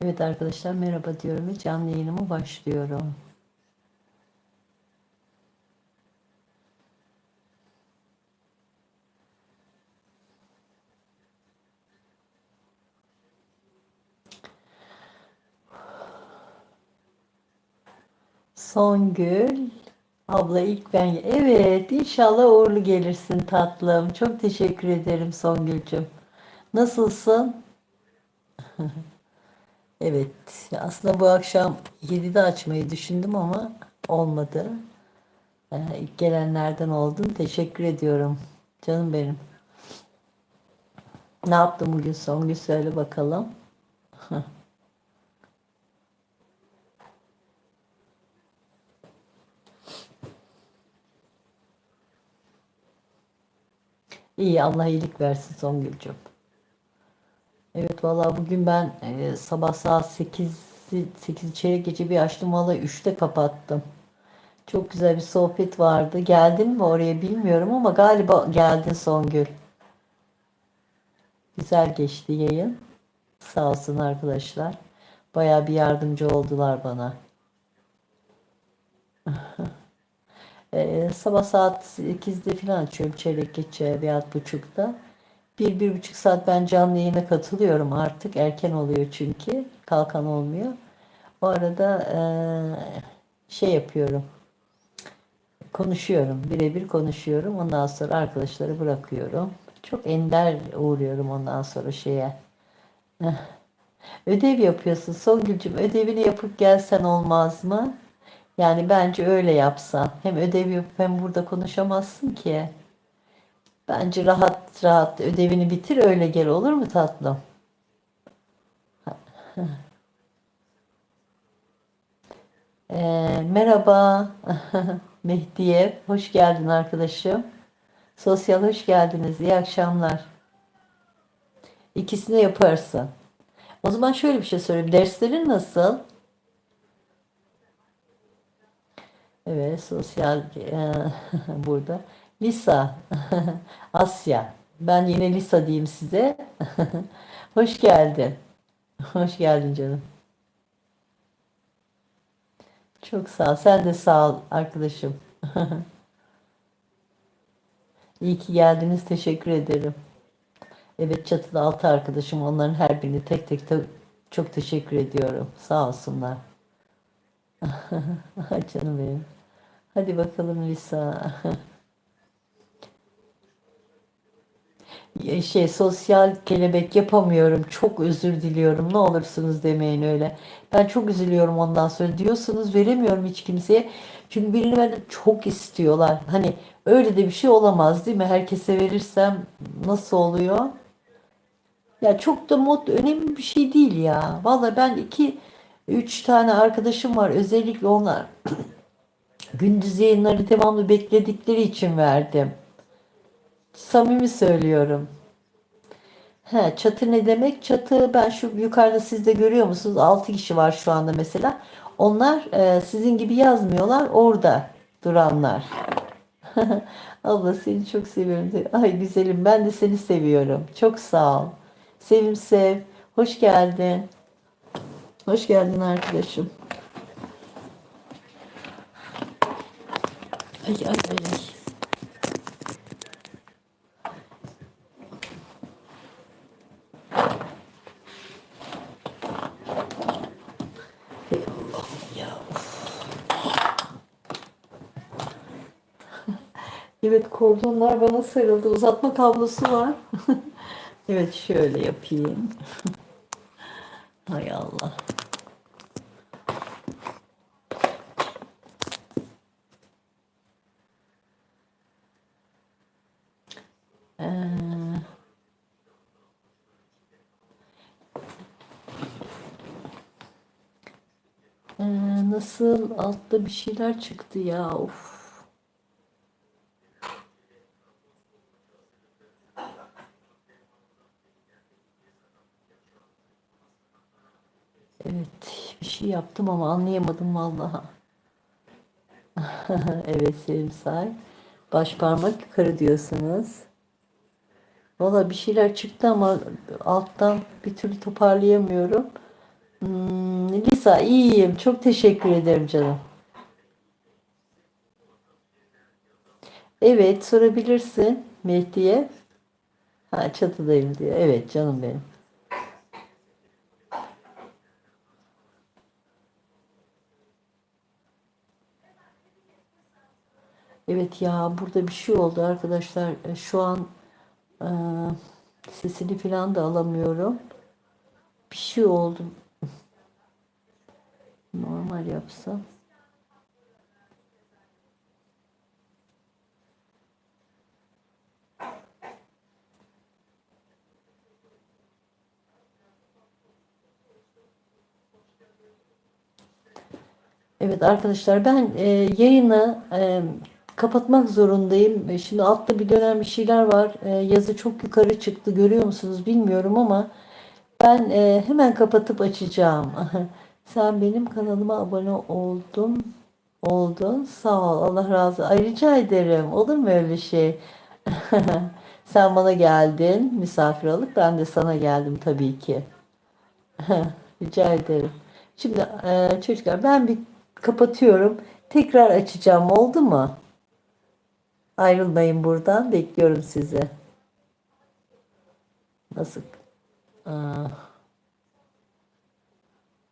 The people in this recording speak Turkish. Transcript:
Evet arkadaşlar merhaba diyorum ve canlı yayınıma başlıyorum. Songül abla ilk ben evet inşallah uğurlu gelirsin tatlım. Çok teşekkür ederim Songül'cüm. Nasılsın? Evet, aslında bu akşam 7'de açmayı düşündüm ama olmadı. Ee, ilk gelenlerden oldun. Teşekkür ediyorum. Canım benim. Ne yaptın bugün Songül söyle bakalım. İyi Allah iyilik versin Songül'cüm. Evet vallahi bugün ben e, sabah saat 8 8 çeyrek geçe bir açtım vallahi 3'te kapattım. Çok güzel bir sohbet vardı. Geldin mi oraya bilmiyorum ama galiba geldin Songül. Güzel geçti yayın. Sağ olsun arkadaşlar. Bayağı bir yardımcı oldular bana. Ee, sabah saat 8'de falan açıyorum çeyrek geçe veya buçukta. Bir, bir buçuk saat ben canlı yayına katılıyorum artık. Erken oluyor çünkü. Kalkan olmuyor. O arada eee, şey yapıyorum. Konuşuyorum. Birebir konuşuyorum. Ondan sonra arkadaşları bırakıyorum. Çok ender uğruyorum ondan sonra şeye. Ödev yapıyorsun Songülcüm. Ödevini yapıp gelsen olmaz mı? Yani bence öyle yapsan. Hem ödev yapıp hem burada konuşamazsın ki. Bence rahat rahat ödevini bitir öyle gel olur mu tatlım? Ee, merhaba Mehdiye, hoş geldin arkadaşım. Sosyal hoş geldiniz, iyi akşamlar. İkisini yaparsın. O zaman şöyle bir şey söyleyeyim. Derslerin nasıl? Evet, sosyal e, burada. Lisa, Asya. Ben yine Lisa diyeyim size. Hoş geldin. Hoş geldin canım. Çok sağ ol. Sen de sağ ol arkadaşım. İyi ki geldiniz. Teşekkür ederim. Evet çatıda altı arkadaşım. Onların her birini tek tek de çok teşekkür ediyorum. Sağ olsunlar. Canım benim. Hadi bakalım Lisa. Şey sosyal kelebek yapamıyorum. Çok özür diliyorum. Ne olursunuz demeyin öyle. Ben çok üzülüyorum ondan sonra diyorsunuz veremiyorum hiç kimseye. Çünkü birini benden çok istiyorlar. Hani öyle de bir şey olamaz değil mi? Herkese verirsem nasıl oluyor? Ya çok da mod önemli bir şey değil ya. Vallahi ben iki üç tane arkadaşım var. Özellikle onlar gündüz yayınları devamlı bekledikleri için verdim. Samimi söylüyorum. He, çatı ne demek? Çatı ben şu yukarıda siz de görüyor musunuz? 6 kişi var şu anda mesela. Onlar e, sizin gibi yazmıyorlar. Orada duranlar. Abla seni çok seviyorum. Ay güzelim ben de seni seviyorum. Çok sağ ol. Sevim sev. Hoş geldin. Hoş geldin arkadaşım. Ay ay ay ay. Evet kordonlar bana sarıldı. Uzatma kablosu var. Evet şöyle yapayım. Hay Allah. Ee, ee, nasıl altta bir şeyler çıktı ya. Of. Evet bir şey yaptım ama anlayamadım vallahi. Evet Sevim Say. Baş parmak yukarı diyorsunuz. Valla bir şeyler çıktı ama alttan bir türlü toparlayamıyorum. Hmm, Lisa iyiyim. Çok teşekkür ederim canım. Evet sorabilirsin Mehdi'ye. Ha çatıdayım diyor. Evet canım benim. Evet ya burada bir şey oldu arkadaşlar. E, Şu an e, sesini falan da alamıyorum. Bir şey oldu. Normal yapsam. Evet arkadaşlar ben e, yayını e, kapatmak zorundayım. E, Şimdi altta bir dönem bir şeyler var. E, yazı çok yukarı çıktı görüyor musunuz bilmiyorum ama ben e, hemen kapatıp açacağım. Sen benim kanalıma abone oldun. Oldun. Sağ ol. Allah razı Ay rica ederim. Olur mu öyle şey? Sen bana geldin misafir alıp ben de sana geldim tabii ki. Rica ederim. Şimdi çocuklar ben bir kapatıyorum. Tekrar açacağım oldu mu? Ayrılmayın buradan. Bekliyorum sizi. Nasıl? Aa.